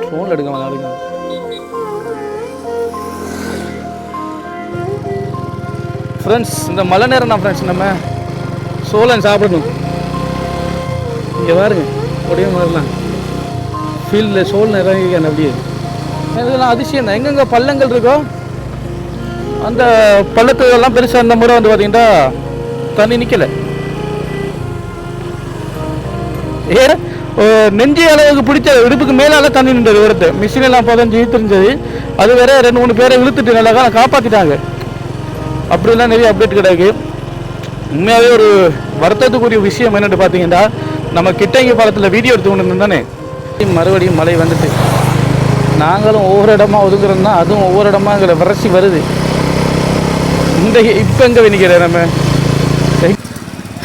ஃபோனில் எடுக்க வேணாம் ஃப்ரெண்ட்ஸ் இந்த மழை நேரம் தான் ஃப்ரெண்ட்ஸ் நம்ம சோளம் சாப்பிடணும். இங்கே பாருங்க அப்படியே மாதிரிலாம் ஃபீல்டில் சோல் நிறைய அப்படியே. இதெல்லாம் அதிசயம் தான் எங்கெங்கே பள்ளங்கள் இருக்கோ அந்த பள்ளத்துலாம் பெருசாக இந்த முறை வந்து பார்த்தீங்கன்னா தண்ணி நிற்கலை ஏ நெஞ்சி அளவுக்கு பிடிச்ச இடுப்புக்கு மேலால தண்ணி நின்றது ஒருத்தர் மிஷின் எல்லாம் புதஞ்சு இழுத்துருந்தது. அது வேற ரெண்டு மூணு பேரை இழுத்துட்டு நல்லா காப்பாற்றிட்டாங்க காப்பாத்திட்டாங்க. அப்படிலாம் நிறைய அப்டேட் கிடையாது உண்மையாகவே ஒரு வருத்தத்துக்குரிய விஷயம் என்னன்னு பார்த்தீங்கன்னா நம்ம கிட்டங்கி பாலத்தில் வீடியோ எடுத்து கொண்டு தானே? மறுபடியும் மழை வந்துட்டு. நாங்களும் ஒவ்வொரு இடமா ஒதுக்குறோம்னா அதுவும் ஒவ்வொரு இடமா எங்களை விரசி வருது. இந்த இப்போ எங்கே நிற்கிறேன் நம்ம?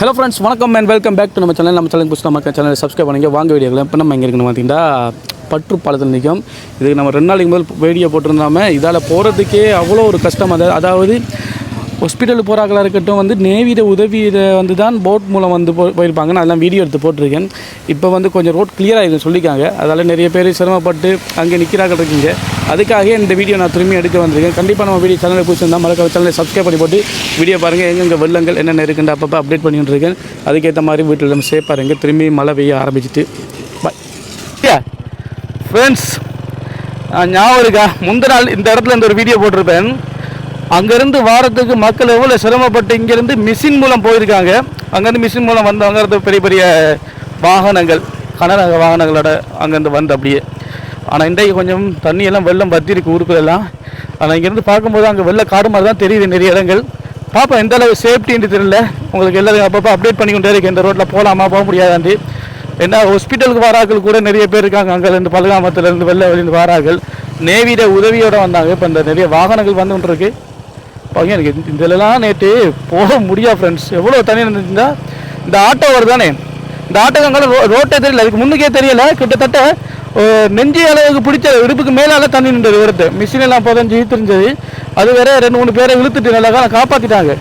ஹலோ ஃப்ரெண்ட்ஸ் வணக்கம் அண்ட் வெல்கம் பேக் டு நம்ம சேனல் நம்ம சேனல் புதுசு நம்ம சேனலை சப்ஸ்கிரைப் பண்ணுங்க வாங்க வீடியோக்களை. இப்போ நம்ம எங்கே இருக்குன்னு பார்த்தீங்கன்னா பற்று பாலத்தில் நிற்கும். இதுக்கு நம்ம ரெண்டு நாளைக்கு முதல் வீடியோ போட்டிருந்தாமல் இதால் போகிறதுக்கே அவ்வளோ ஒரு கஷ்டம். அது அதாவது ஹாஸ்பிட்டலுக்கு போகிறாங்களா இருக்கட்டும் வந்து நேவிட உதவியிட வந்து தான் போட் மூலம் வந்து போ போயிருப்பாங்க. நான் அதெல்லாம் வீடியோ எடுத்து போட்டிருக்கேன். இப்போ வந்து கொஞ்சம் ரோட் clear ஆகிருக்குன்னு சொல்லியிருக்காங்க. அதால் நிறைய பேர் சிரமப்பட்டு அங்கே நிற்கிறாங்க இருக்கீங்க. அதுக்காக இந்த வீடியோ நான் திரும்பி எடுக்க வந்திருக்கேன். கண்டிப்பாக நம்ம வீடியோ சேனலை பிடிச்சிருந்தால் மறக்காம சேனலை சப்ஸ்கிரைப் பண்ணி போட்டு வீடியோ பாருங்கள் எங்கெங்கே வெள்ளங்கள் என்னென்ன இருக்குன்னு அப்பப்போ அப்டேட் பண்ணிட்டு இருக்கேன். அதுக்கேற்ற மாதிரி வீட்டில் நம்ம சேஃபாக இருங்க. திரும்பி மழை பெய்ய ஆரம்பிச்சிட்டு. பாய் ஃப்ரெண்ட்ஸ் ஞாபகம் இருக்கா? முந்த நாள் இந்த இடத்துல இந்த ஒரு வீடியோ போட்டிருப்பேன். அங்கேருந்து வாரத்துக்கு மக்கள் எவ்வளோ சிரமப்பட்டு இங்கேருந்து மிஷின் மூலம் போயிருக்காங்க. அங்கேருந்து மிஷின் மூலம் வந்தவங்க அது பெரிய பெரிய வாகனங்கள் கனரக வாகனங்களோட அங்கேருந்து வந்து அப்படியே. ஆனால் இன்றைக்கு கொஞ்சம் தண்ணியெல்லாம் வெள்ளம் பத்திருக்கு ஊருக்குள்ளெல்லாம். ஆனால் இங்கேருந்து பார்க்கும்போது அங்கே வெள்ள காடு மாதிரி தான் தெரியுது நிறைய இடங்கள். பாப்பா எந்த அளவு சேஃப்டின்னு தெரியல. உங்களுக்கு எல்லாரும் அப்பப்போ அப்டேட் பண்ணிக்கொண்டே இருக்கு இந்த ரோட்டில் போகலாமா போக முடியாதாண்டி ஏன்னா ஹாஸ்பிட்டலுக்கு வாராக்கள் கூட நிறைய பேர் இருக்காங்க. அங்கேருந்து பல்காமத்துலேருந்து வெள்ள வெளியிருந்து வாராக்கள். நேவிட உதவியோடு வந்தாங்க. இப்போ இந்த நிறைய வாகனங்கள் வந்துகிட்டு இருக்குது பாருங்க எனக்கு இந்த- இதுலலாம் நேற்று போக முடியாது ஃப்ரெண்ட்ஸ் எவ்வளோ தண்ணி இருந்துச்சுன்னா இந்த ஆட்டோ வருதானே இந்த ஆட்டோக்காங்க ரோ ரோட்டே தெரியல. அதுக்கு முன்னுக்கே தெரியல. கிட்டத்தட்ட நெஞ்சு அளவுக்கு பிடிச்ச இடுப்புக்கு மேலால தண்ணி நின்றது ஒருத்தர் மிஷின் எல்லாம் புதஞ்சு இழுத்துருந்தது. அது வேற ரெண்டு மூணு பேரை இழுத்துட்டு நல்லா காலம் காப்பாற்றிட்டாங்க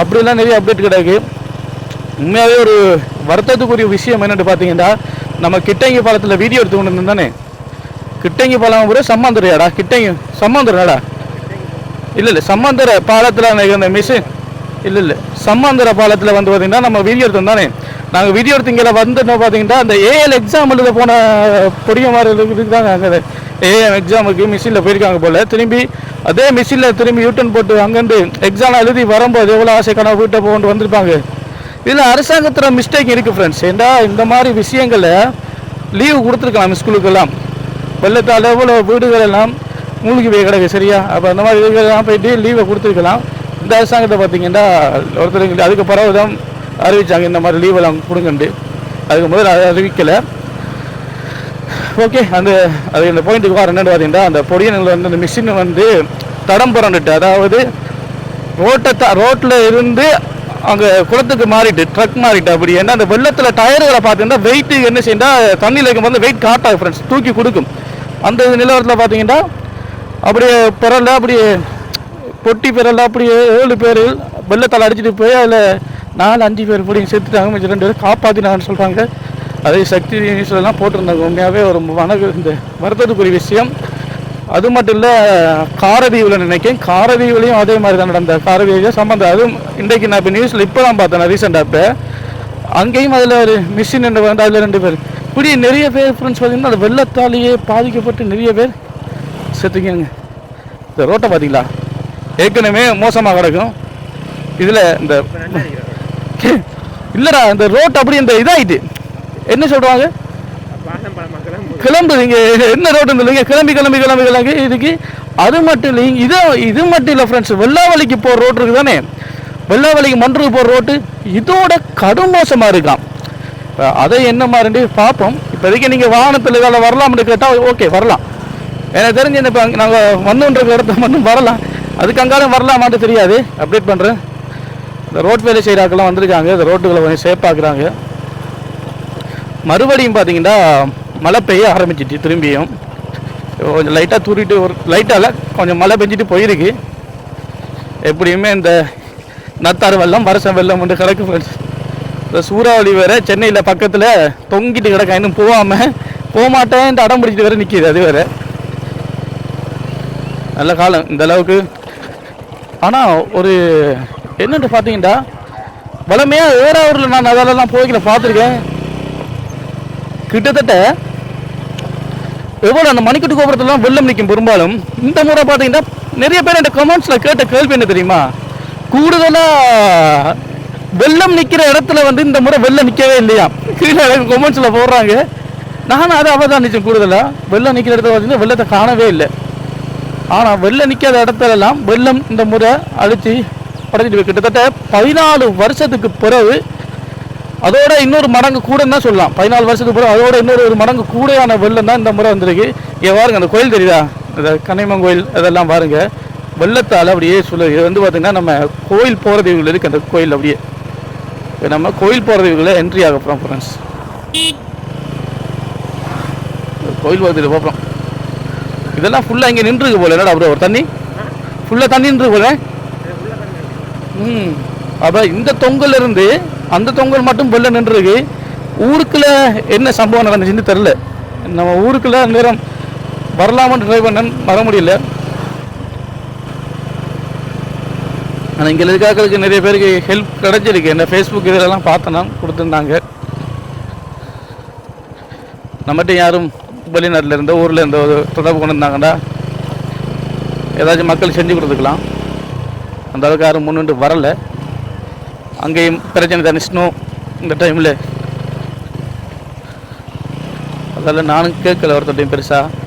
அப்படிலாம் நிறைய அப்டேட் கிடையாது உண்மையாகவே ஒரு வருத்தத்துக்குரிய விஷயம் என்னென்னு பார்த்தீங்கன்னா நம்ம கிட்டங்கி பாலத்தில் வீடியோ எடுத்து கொண்டு இருந்தோம் தானே. கிட்டங்கி பாலம் கூட சம்மாந்துறையாடா? கிட்டங்கி சம்மாந்துறையாடா? இல்லை இல்லை. சம்மந்தர பாலத்தில் நிகழ்ந்த மிஷின் இல்லை இல்லை. சம்மந்தர பாலத்தில் வந்து பார்த்தீங்கன்னா நம்ம வீடியோ எடுத்தோம் தானே? நாங்கள் வீடியோ எடுத்து இங்கே வந்துட்டோம் பார்த்தீங்கன்னா அந்த ஏஎல் எக்ஸாம் எழுத போன பொடிய மாதிரி இருக்குதாங்க அங்கே ஏஎம் எக்ஸாமுக்கு மிஷினில் போயிருக்காங்க போல். திரும்பி அதே மிஷினில் திரும்பி யூட்டன் போட்டு அங்கேருந்து எக்ஸாம் எழுதி வரும்போது எவ்வளோ ஆசை கனவு வீட்டை போட்டு வந்திருப்பாங்க. இதில் அரசாங்கத்தில் மிஸ்டேக் இருக்குது ஃப்ரெண்ட்ஸ் ஏண்டா இந்த மாதிரி விஷயங்களை லீவு கொடுத்துருக்கலாம் ஸ்கூலுக்கெல்லாம் வெள்ளத்தால் எவ்வளோ வீடுகள் எல்லாம் மூழ்கி போய் கிடக்கு சரியா? அப்போ அந்த மாதிரி இதுக்கெல்லாம் போயிட்டு லீவை கொடுத்துருக்கலாம். இந்த அரசாங்கத்தை பார்த்தீங்கன்னா ஒருத்தருக்கு அதுக்கு பிறகு தான் அறிவிச்சாங்க இந்த மாதிரி லீவெல்லாம் கொடுங்கண்டு அதுக்கு முதல்ல அதை அறிவிக்கலை. ஓகே அந்த அது இந்த பாயிண்ட்டுக்கு வர என்னன்னு பார்த்தீங்கன்னா அந்த பொடியனில் வந்து அந்த மிஷின் வந்து தடம் புரண்டுட்டு அதாவது ரோட்டை த ரோட்டில் இருந்து அங்கே குளத்துக்கு மாறிட்டு ட்ரக் மாறிட்டு அப்படி. ஏன்னா அந்த வெள்ளத்தில் டயர்களை பார்த்தீங்கன்னா வெயிட்டு என்ன செய்யண்டா தண்ணியில் இருக்கும்போது வெயிட் காட்டாது ஃப்ரெண்ட்ஸ் தூக்கி கொடுக்கும். அந்த நிலவரத்தில் பார்த்தீங்கன்னா அப்படியே பிறல்ல அப்படியே பொட்டி பிறல்ல அப்படியே ஏழு பேர் வெள்ளத்தால் அடிச்சிட்டு போய் அதில் நாலு அஞ்சு பேர் இப்படி செத்துட்டாங்க மிச்சம் ரெண்டு பேர் காப்பாற்றினாங்கன்னு சொல்கிறாங்க அதே சக்தி நியூஸ்லலாம் போட்டிருந்தாங்க. உண்மையாகவே ஒரு மன இந்த வருத்தத்துக்குரிய விஷயம். அது மட்டும் இல்லை காரதீவில் நினைக்கிறேன். காரதீவுலையும் அதே மாதிரி தான் நடந்த காரதீவில் சம்மந்தம் அதுவும் இன்றைக்கு நான் இப்போ நியூஸில் இப்போ தான் பார்த்தேன் ரீசெண்டாக இப்போ. அங்கேயும் அதில் ஒரு மிஷின் என்று வந்து அதில் ரெண்டு பேர். இப்படி நிறைய பேர் ஃப்ரெண்ட்ஸ் பார்த்தீங்கன்னா அந்த வெள்ளத்தாலேயே பாதிக்கப்பட்டு நிறைய பேர் செத்துக்கங்க இந்த ரோட்டை பார்த்தீங்களா? ஏற்கனவே மோசமாக கிடக்கும். இதில் இந்த இல்லைடா இந்த ரோட் அப்படி இந்த இதாகிட்டு என்ன சொல்கிறாங்க கிளம்பு இங்க என்ன ரோடு இல்லைங்க கிளம்பி கிளம்பி கிளம்பி கிளம்பி இதுக்கு அது மட்டும் இல்லைங்க இது இது மட்டும் இல்லை ஃப்ரெண்ட்ஸ் வெள்ளாவளிக்கு போகிற ரோடு இருக்குது தானே வெள்ளாவளிக்கு மன்றுக்கு போகிற ரோட்டு இதோட கடும் மோசமாக இருக்கான் அதை என்ன மாதிரி பார்ப்போம் இப்போதைக்கு நீங்கள் வாகனத்தில் வேலை வரலாம்னு கேட்டால் ஓகே வரலாம். எனக்கு தெரிஞ்சு இந்த இப்போ நாங்கள் வந்துன்ற இடத்துல மட்டும் வரலாம். அதுக்கு அங்காலும் வரலாமான்னு தெரியாது. அப்டேட் பண்ணுறேன் இந்த ரோட் வேலை செய்கிறாக்கெல்லாம் வந்திருக்காங்க. இந்த ரோட்டுகளை கொஞ்சம் சேஃபாக்குறாங்க மறுபடியும் பார்த்தீங்கன்னா மழை பெய்ய ஆரம்பிச்சிட்டு திரும்பியும். கொஞ்சம் லைட்டாக தூரிட்டு ஒரு லைட்டால் கொஞ்சம் மழை பெஞ்சிட்டு போயிருக்கு. எப்படியுமே இந்த நத்தாறு வெள்ளம் வருஷம் வெள்ளம் ஒன்று கிடக்கு இந்த சூறாவளி வேறு சென்னையில் பக்கத்தில் தொங்கிட்டு கிடக்க. இன்னும் போகாமல் போக மாட்டேன் அடம் பிடிச்சிட்டு வேறு நிற்கிது அது வேறு. நல்ல காலம் இந்த அளவுக்கு. ஆனால் ஒரு என்னென்று பார்த்தீங்கன்னா வளமையாக ஏறாவூரில் நான் அதெல்லாம் போய்க்கல பார்த்துருக்கேன். கிட்டத்தட்ட எவ்வளோ அந்த மணிக்கட்டு கோபுரத்துலாம் வெள்ளம் நிற்கும் பெரும்பாலும் இந்த முறை பார்த்தீங்கன்னா நிறைய பேர் இந்த கமெண்ட்ஸில் கேட்ட கேள்வி என்ன தெரியுமா? கூடுதலாக வெள்ளம் நிற்கிற இடத்துல வந்து இந்த முறை வெள்ளம் நிற்கவே இல்லையா? கீழே கமெண்ட்ஸில் போடுறாங்க. நானும் அதை அவதானிச்சேன் கூடுதலாக வெள்ளம் நிற்கிற இடத்துல பார்த்தீங்கன்னா வெள்ளத்தை காணவே இல்லை. ஆனால் வெள்ளம் நிற்காத இடத்துலலாம் வெள்ளம் இந்த முறை அழித்து படைச்சிட்டு கிட்டத்தட்ட பதினாலு வருஷத்துக்கு பிறகு அதோட இன்னொரு மடங்கு கூடன்னு தான் சொல்லலாம். பதினாலு வருஷத்துக்கு பிறகு அதோட இன்னொரு ஒரு மடங்கு கூடையான வெள்ளம் தான் இந்த முறை வந்திருக்கு. ஏன் பாருங்க அந்த கோயில் தெரியுதா? இந்த கன்னிமன் கோயில் அதெல்லாம் பாருங்க. வெள்ளத்தால் அப்படியே சொல்ல இது வந்து பார்த்திங்கன்னா நம்ம கோயில் போகிறது இருக்கு அந்த கோயில் அப்படியே. இப்போ நம்ம கோயில் போகிறது என்ட்ரி ஆக போகிறோம் ஃப்ரெண்ட்ஸ் கோயில் போகிறதுக்கு போகிறோம் இதெல்லாம் ஃபுல்லாக இங்கே நின்றுருக்கு போல. என்னடா அப்புறம் ஒரு தண்ணி? ஃபுல்லாக தண்ணி நின்று போல. ம். அப்போ இந்த தொங்கல்ல இருந்து அந்த தொங்கல் மட்டும் வெளில நின்றுருக்கு ஊருக்குள்ள என்ன சம்பவம் நடந்துச்சுன்னு தெரில நம்ம ஊருக்குள்ள நேரம் வரலாமான்னு ட்ரை பண்ண வர முடியல. ஆனால் இங்கே இருக்காக்களுக்கு நிறைய பேருக்கு ஹெல்ப் கிடைச்சிருக்கு. என்ன ஃபேஸ்புக் இதிலெல்லாம் பார்த்தேன்னா கொடுத்துருந்தாங்க. நம்மகிட்ட யாரும் வெளிநாட்டில் ஊர்லேருந்து ஊரில் ஒரு தொடர்பு கொண்டு இருந்தாங்கன்னா ஏதாச்சும் மக்கள் செஞ்சு கொடுத்துக்கலாம். அந்த அளவுக்கு யாரும் முன்னின்று வரலை. அங்கேயும் பிரச்சனை தானே ஸ்னோ இந்த டைமில் அதால் நானும் கேட்கல ஒருத்தட்டையும் பெருசாக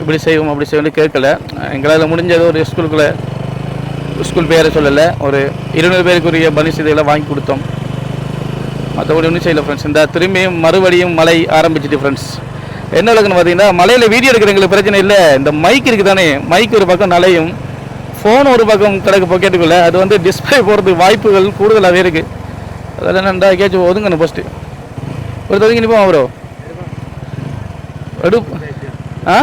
இப்படி செய்வோம் அப்படி செய்வோம்னு கேட்கல. எங்களால் முடிஞ்சது ஒரு ஸ்கூலுக்குள்ளே ஸ்கூல் பேரை சொல்லலை ஒரு இருநூறு பேருக்குரிய பனிஸ் இதைகளை வாங்கி கொடுத்தோம். மற்றபடி ஒன்றும் செய்யல ஃப்ரெண்ட்ஸ் இந்த திரும்பியும் மறுபடியும் மழை ஆரம்பிச்சிட்டு ஃப்ரெண்ட்ஸ் என்ன இருக்குன்னு பார்த்தீங்கன்னா மலையில் வீடியோ எடுக்கிறவங்களுக்கு பிரச்சனை இல்லை. இந்த மைக் இருக்குது தானே மைக் ஒரு பக்கம் நலையும் ஃபோன் ஒரு பக்கம் கிடக்கு பாக்கெட்டுக்குள்ள அது வந்து டிஸ்பிளே போகிறதுக்கு வாய்ப்புகள் கூடுதலாகவே இருக்குது அதெல்லாம் என்னண்டா கேச்சு ஒதுங்கணும் ஃபஸ்ட்டு ஒரு தொகுதி நிற்போம் அவரோ எடு ஆ?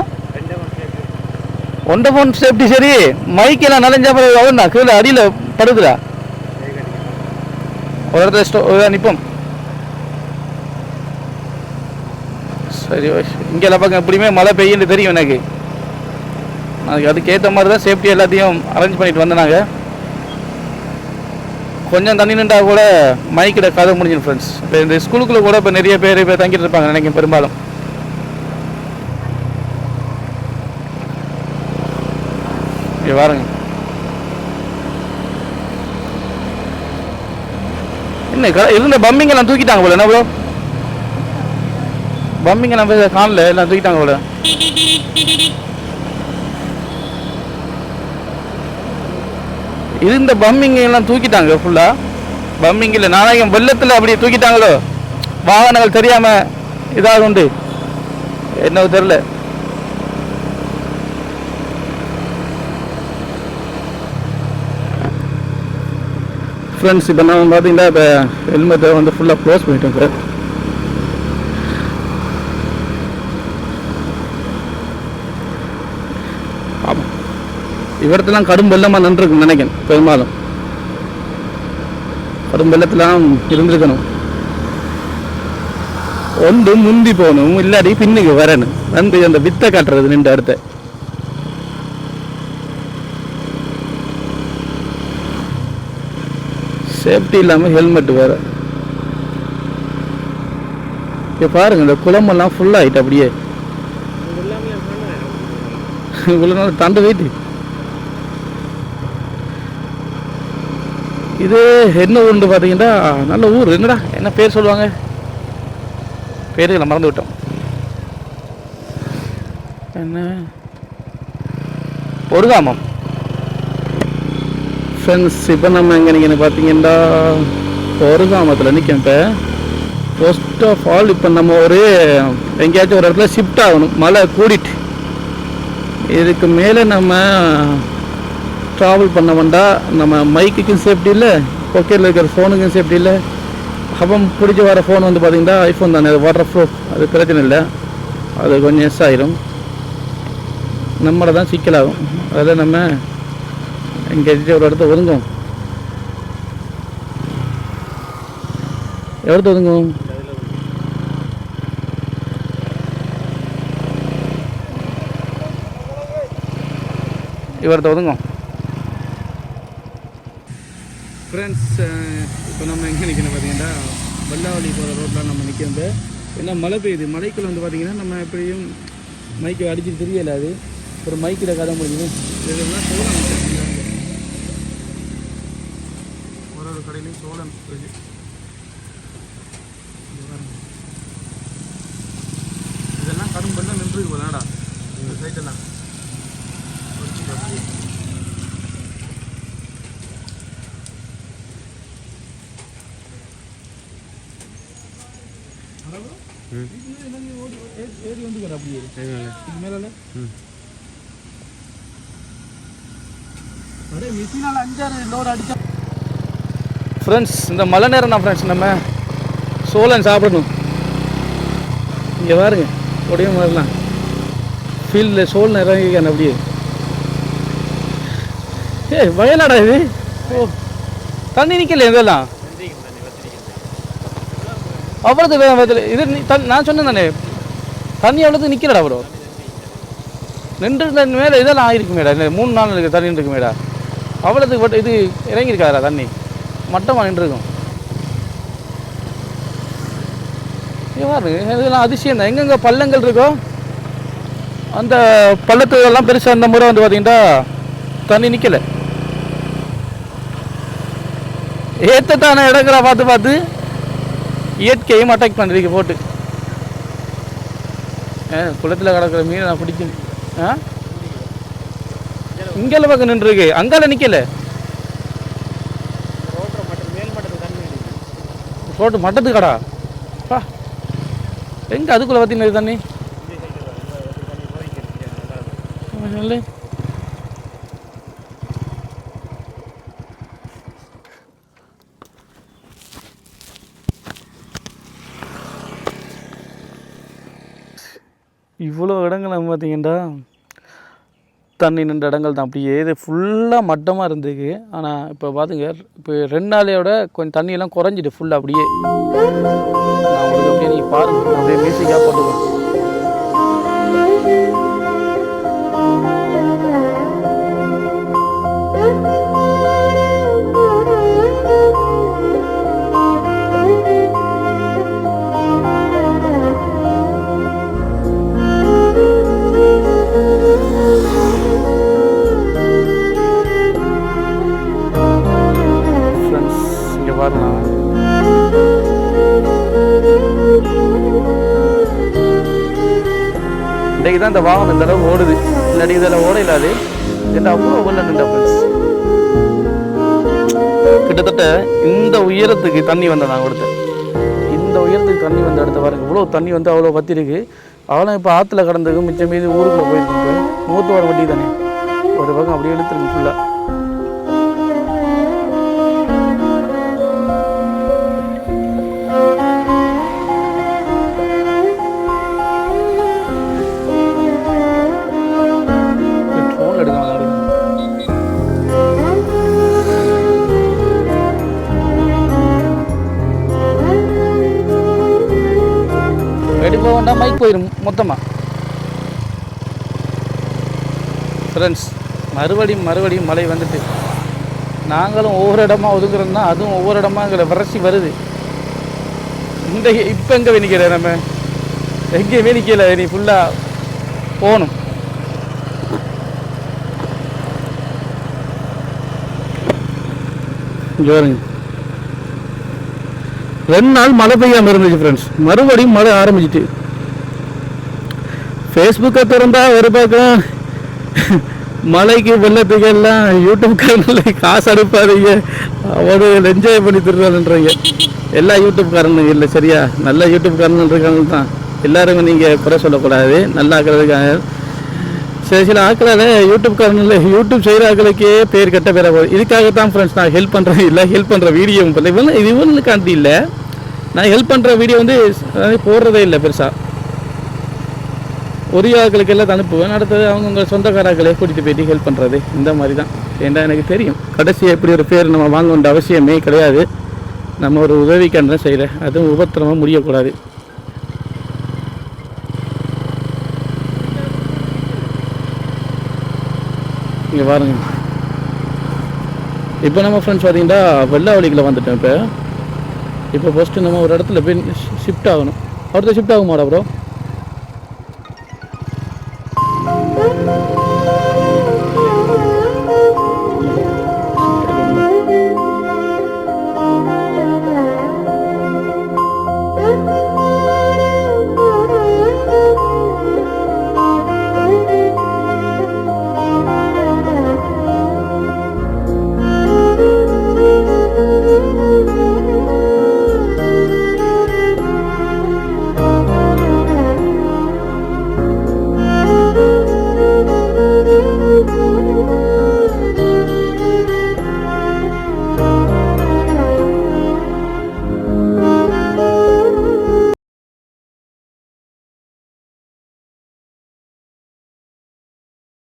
ஒன்றை ஃபோன் சேஃப்டி சரி. மைக்கெல்லாம் நனைஞ்சா பிறகு அவன் கீழே அடியில் படுதுடா ஒரு இடத்துல ஸ்டோ நிற்போம் சரி இங்கெல்லாம் பக்கம் எப்படியுமே மழை பெய்யுன்னு தெரியும் எனக்கு. அதுக்கு அதுக்கேற்ற மாதிரி தான் சேஃப்டி எல்லாத்தையும் அரேஞ்ச் பண்ணிட்டு வந்தேன் நாங்கள் கொஞ்சம் தண்ணி நின்றா கூட மைக்கிட கதை முடிஞ்சிடும் ஃப்ரெண்ட்ஸ் இப்போ இந்த ஸ்கூலுக்குள்ளே கூட இப்போ நிறைய பேர் இப்போ தங்கிட்டு இருப்பாங்க நினைக்கிறேன் பெரும்பாலும். இங்கே பாருங்க என்ன இருந்த பம்பிங்கெல்லாம் தூக்கிட்டாங்க போல என்ன ப்ரோ பம்மிங் நம்ம காணல எல்லாம் தூக்கிட்டாங்க போல. இருந்த பம்மிங் எல்லாம் தூக்கிட்டாங்க ஃபுல்லா பம்மிங் இல்லை நாளைக்கு வெள்ளத்தில் அப்படியே தூக்கிட்டாங்களோ? வாகனங்கள் தெரியாம இதாக உண்டு? என்ன தெரில ஃப்ரெண்ட்ஸ் இப்போ நான் பார்த்தீங்கன்னா இப்போ ஹெல்மெட்டை வந்து ஃபுல்லாக க்ளோஸ் பண்ணிட்டேன் சார் இவரத்தெல்லாம் கடும் வெள்ளமாக நின்றுருக்குன்னு நினைக்கிறேன் பெரும்பாலும். கடும் வெள்ளத்தெல்லாம் இருந்திருக்கணும். ஒன்று முந்தி போகணும் இல்லாட்டி பின்னுக்கு வரணும். வந்து அந்த வித்தை காட்டுறது நின்ற இடத்த சேஃப்டி இல்லாமல் ஹெல்மெட் வேற. இப்போ பாருங்க இந்த குளமெல்லாம் ஃபுல் ஆயிட்டு அப்படியே. இவ்வளோ நாள் தண்டு வெயிட்டு இது என்ன ஊருன்னு பார்த்தீங்கன்னா நல்ல ஊர். என்னடா என்ன பேர் சொல்லுவாங்க? பேருகளை மறந்து விட்டோம். என்ன? பொருகாமம் ஃப்ரெண்ட்ஸ் இப்போ நம்ம எங்கே நிற்கணும் பார்த்தீங்கன்னா பொருகாமத்தில் நிற்கும் இப்போ. ஃபர்ஸ்ட் ஆஃப் ஆல் இப்போ நம்ம ஒரு எங்கேயாச்சும் ஒரு இடத்துல ஷிஃப்ட் ஆகணும். மழை கூடிட்டு. இதுக்கு மேலே நம்ம ட்ராவல் பண்ண வேண்டாம் நம்ம மைக்குக்கும் சேஃப்டி இல்லை பொக்கெட்டில் இருக்கிற ஃபோனுக்கும் சேஃப்டி இல்லை. அப்போ பிடிச்சி வர ஃபோன் வந்து பார்த்திங்கன்னா ஐஃபோன் தானே அது வாட்டர் ப்ரூஃப் அது பிரச்சனை இல்லை. அது கொஞ்சம் எஸ் ஆகிரும் நம்மளை தான் சிக்கலாகும். அதில் நம்ம இங்கே ஒரு இடத்த ஒதுங்கும் எவ்வளோ ஒதுங்கும் இவரத்தை ஒதுங்கும் ஃப்ரெண்ட்ஸ் இப்போ நம்ம எங்கே நிற்கணும் பார்த்தீங்கன்னா வெள்ளாவளி போகிற ரோட்டில் நம்ம நிற்கிறது ஏன்னா மழை பெய்யுது. மழைக்குள்ள வந்து பார்த்தீங்கன்னா நம்ம எப்படியும் மைக்கை அடிச்சு தெரியல அது. ஒரு மைக்கில் கதை முடியுது இதெல்லாம் சோளம் ஒரு ஒரு கடையிலையும் சோளம் இருக்கு. இதெல்லாம் கரும்பெல்லாம் நின்று போதாடா இந்த சைட்டெல்லாம் ஏறி வந்து அப்படியே இது மேலே அப்படியே மிஷினால் அஞ்சாறு லோடு அடிச்சா ஃப்ரெண்ட்ஸ் இந்த மழை நேரம் தான் ஃப்ரெண்ட்ஸ் நம்ம சோளம் சாப்பிடணும். இங்கே பாருங்க உடையும் வரலாம் ஃபீல்டில் சோளம் இறங்கிக்கான அப்படியே. ஏய் வயலாடா இது? ஓ தண்ணி நிற்கல இதெல்லாம் அவ்வளோது வே- இது நான் சொன்னேன் தானே? தண்ணி அவ்வளோது நிற்கலடா ப்ரோ நின்று மேலே இதெல்லாம் ஆகிருக்கு மேடா இந்த மூணு நாள் இருக்குது தண்ணி இருக்கு மேடா அவ்வளோதுக்கு பட் இது இறங்கியிருக்காரா தண்ணி. மட்டமாக நின்றுருக்கும். இவ்வாறு இதெல்லாம் அதிசயம் தான். எங்கெங்கே பள்ளங்கள் இருக்கோ அந்த பள்ளத்துக்கெல்லாம் பெருசாக அந்த முறை வந்து பார்த்தீங்கன்னா தண்ணி நிற்கலை ஏற்றத்தான இடங்களா பார்த்து பார்த்து. இயற்கையும் அட்டாக் பண்ணுறீங்க போட்டு. குளத்தில் கிடக்கிற மீனை நான் பிடிக்கணும் ஆ? இங்கெல்லாம் பக்கம் நின்றுருக்கு. அங்கால நிற்கல ரோட்டு மட்டத்து கடா. பா. எங்கே அதுக்குள்ளே பார்த்தீங்கன்னா தண்ணி? இல்லை இவ்வளோ இடங்கள் பார்த்தீங்கன்னா தண்ணி நின்ற இடங்கள் தான். அப்படியே இது ஃபுல்லாக மட்டமாக இருந்துக்கு ஆனால் இப்போ பார்த்துங்க இப்போ ரெண்டு நாளையோட கொஞ்சம் தண்ணியெல்லாம் குறைஞ்சிட்டு ஃபுல்லாக அப்படியே. நான் உங்களுக்கு அப்படியே நீங்கள் பாருங்க. அப்படியே மியூசிக்காக போட்டுக்கோங்க அந்த வாகனம் இந்த அளவு ஓடுது. இல்லாட்டி இதெல்லாம் ஓட இல்லாது என்ன அவ்வளோ உள்ள நின்ற ஃப்ரெண்ட்ஸ் கிட்டத்தட்ட இந்த உயரத்துக்கு தண்ணி வந்ததான் கொடுத்து இந்த உயரத்துக்கு தண்ணி வந்த இடத்த பாருங்க. இவ்வளோ தண்ணி வந்து அவ்வளோ பத்திருக்கு அவளும் இப்போ ஆற்றுல கடந்ததுக்கு மிச்சம் மீது ஊருக்குள்ளே போயிருக்கு இப்போ மூத்து வர வட்டி தானே ஒரு பக்கம் அப்படியே இழுத்துருக்கு ஃபுல்லாக மொத்தமாக ஃப்ரெண்ட்ஸ் மறுபடியும் மறுபடியும் மழை வந்துட்டு. நாங்களும் ஒவ்வொரு இடமா ஒதுக்குறோம்னா அதுவும் ஒவ்வொரு இடமா எங்களை வறட்சி வருது. இந்த இப்போ எங்கே நிற்கிற நம்ம? எங்கேயுமே நிற்கல நீ ஃபுல்லாக போகணும். இங்க ரெண்டு நாள் மழை பெய்யாமல் இருந்துச்சு ஃப்ரெண்ட்ஸ் மறுபடியும் மழை ஆரம்பிச்சிட்டு. ஃபேஸ்புக்கை திறந்தா ஒரு பக்கம் மழைக்கு வெள்ளத்துக்கு எல்லாம் யூடியூப் காரங்களில் காசு அனுப்பாதீங்க. அவரு என்ஜாய் பண்ணி தருவாருன்றீங்க. எல்லா யூடியூப்காரனும் இல்லை சரியா? நல்ல யூடியூப்காரன் இருக்காங்க தான். எல்லாருமே நீங்கள் குறை சொல்லக்கூடாது. நல்லா ஆக்கிறதுக்காக சில சில ஆக்களால் யூடியூப்காரனில் யூடியூப் செய்கிற ஆக்களுக்கே பேர் கெட்ட பேர போகுது. இதுக்காக தான் ஃப்ரெண்ட்ஸ் நான் ஹெல்ப் பண்ணுறேன் இல்லை ஹெல்ப் பண்ணுற வீடியோ இல்லை இவங்க இது இவங்களுக்காண்டி இல்லை. நான் ஹெல்ப் பண்ணுற வீடியோ வந்து அதாவது போடுறதே இல்லை பெருசாக ஒரு எல்லாம் அனுப்புவேன். அடுத்தது அவங்கவுங்க சொந்தக்காரர்களே கூட்டிகிட்டு போயிட்டு ஹெல்ப் பண்ணுறது இந்த மாதிரி தான் ஏண்டா எனக்கு தெரியும். கடைசி எப்படி ஒரு பேர் நம்ம வாங்க வேண்டிய அவசியமே கிடையாது. நம்ம ஒரு உதவிக்கான செய்கிறேன் அதுவும் உபத்திரமாக முடியக்கூடாது. இங்கே பாருங்க. இப்போ நம்ம ஃப்ரெண்ட்ஸ் பார்த்தீங்கன்னா வெள்ளாவளிக்கில் வந்துட்டோம் இப்போ. இப்போ ஃபஸ்ட்டு நம்ம ஒரு இடத்துல போய் ஷிஃப்ட் ஆகணும். அடுத்த ஷிஃப்ட் ஆகுமாடா ப்ரோ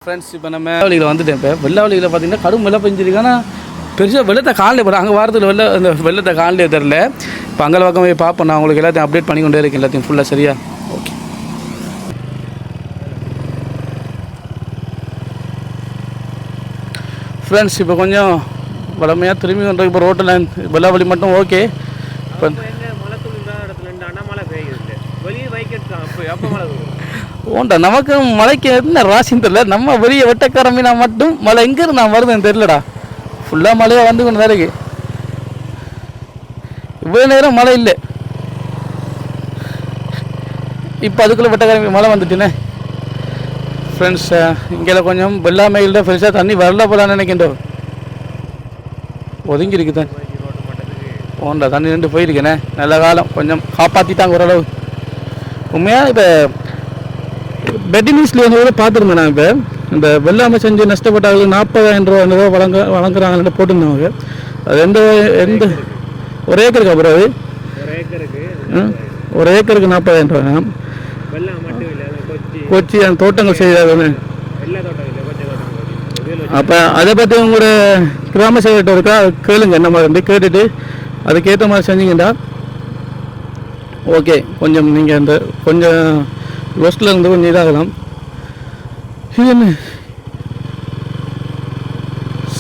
ஃப்ரெண்ட்ஸ் இப்போ நம்ம வெள்ளாவளியில் வந்துட்டேன். இப்போ வெள்ளாவளியில் பார்த்தீங்கன்னா கடும் வெள்ளை பெஞ்சிருக்கு. ஆனால் பெருசாக வெள்ளத்தை காணலே. போகிறேன் அங்கே வாரத்தில் வெள்ள அந்த வெள்ளத்தை காணலே தெரில இப்போ அங்கே பக்கம் போய் பார்ப்போம். நான் உங்களுக்கு எல்லாத்தையும் அப்டேட் பண்ணி கொண்டே இருக்கேன். எல்லாத்தையும் ஃபுல்லாக சரியா? ஓகே ஃப்ரெண்ட்ஸ் இப்போ கொஞ்சம் வளமையாக திரும்பி கொண்டு இப்போ ரோட்டில் வெள்ளாவளி மட்டும் ஓகே இப்போ மழை துணிந்த இடத்துல அண்ணாமலை பெய்யுது. வெளியே பைக் அப்போ எப்போ மழை ஓண்டா நமக்கு மழைக்கு என்ன ராசின்னு தெரியல. நம்ம வெளியே வெட்டக்கார மீனா மட்டும் மழை எங்கேருந்து நான் வருதுன்னு தெரியலடா. ஃபுல்லாக மழையாக வந்து கொண்டு தான் இருக்கு இவ்வளோ நேரம் மழை இல்லை. இப்போ அதுக்குள்ளே வெட்டக்கார மழை வந்துட்டுனே. ஃப்ரெண்ட்ஸ் இங்கே கொஞ்சம் வெள்ளாமையில் ஃப்ரெண்ட்ஸாக தண்ணி வரல போலான்னு நினைக்கின்றோம். ஒதுங்கி இருக்குதான் ஓண்டா தண்ணி நின்று போயிருக்கேனே. நல்ல காலம். கொஞ்சம் காப்பாற்றிட்டாங்க ஓரளவு. உண்மையாக இப்போ பெட்டி நியூஸில் வந்து கூட பார்த்துருந்தேன் நான் இப்போ. இந்த வெள்ளாமை செஞ்சு நஷ்டப்பட்டாங்களுக்கு நாற்பதாயிரம் ரூபா அந்த ரூபா வழங்க வழங்குறாங்கன்னு போட்டிருந்தாங்க. அது எந்த எந்த ஒரு ஏக்கருக்கு அப்புறம் அது? ஒரு ஏக்கருக்கு நாற்பதாயிரம் ரூபா அந்த கொச்சி. அந்த தோட்டங்கள் இதில் அப்போ அதை பற்றி உங்களோட கிராம சேவர்கிட்ட இருக்கா? கேளுங்க என்ன மாதிரி கேட்டுட்டு அதுக்கேற்ற மாதிரி செஞ்சீங்கடா ஓகே. கொஞ்சம் நீங்கள் இந்த கொஞ்சம் வெஸ்ட்டில் இருந்து கொஞ்சம் இதாகலாம். இது என்ன?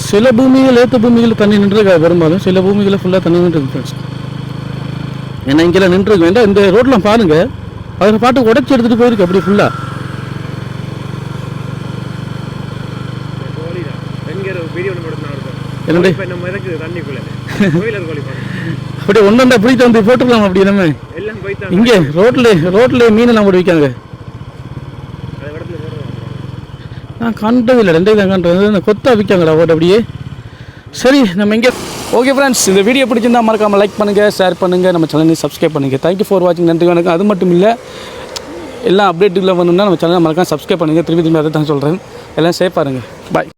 சில பூமிகள் ஏற்ற பூமிகளில் தண்ணி நின்றுருக்கா பெரும்பாலும்? சில பூமிகளில் ஃபுல்லாக தண்ணி நின்றுருக்கு ஃப்ரெண்ட்ஸ் ஏன்னா இங்கெல்லாம் நின்றுருக்கு வேண்டாம் இந்த ரோட்லாம் பாருங்க. அதில் பாட்டு உடச்சி எடுத்துகிட்டு போயிருக்கு அப்படி ஃபுல்லாக பாருங்க. அப்படியே ஒன்று பிடித்து வந்து போட்டுக்கலாம் அப்படி நம்ம இங்கே ரோட்ல ரோட்ல மீன் எல்லாம் போட்டு விற்காங்க நான் கண்டது இல்லை ரெண்டே தான் கண்டது. இந்த கொத்தா விற்காங்களா போட்டு அப்படியே? சரி நம்ம இங்கே ஓகே ஃப்ரெண்ட்ஸ் இந்த வீடியோ பிடிச்சிருந்தா மறக்காமல் லைக் பண்ணுங்கள் ஷேர் பண்ணுங்கள் நம்ம சேனலை சப்ஸ்கிரைப் பண்ணுங்கள் தேங்க்யூ ஃபார் வாட்சிங் நன்றி வணக்கம். அது மட்டும் இல்லை எல்லா அப்டேட்டுகளை வேணும்னா நம்ம சேனலை மறக்காம சப்ஸ்கிரைப் பண்ணுங்கள் திருப்பி திரும்பி அதை தான் சொல்கிறேன் எல்லாம் சேஃபாக இருங்க. பாய்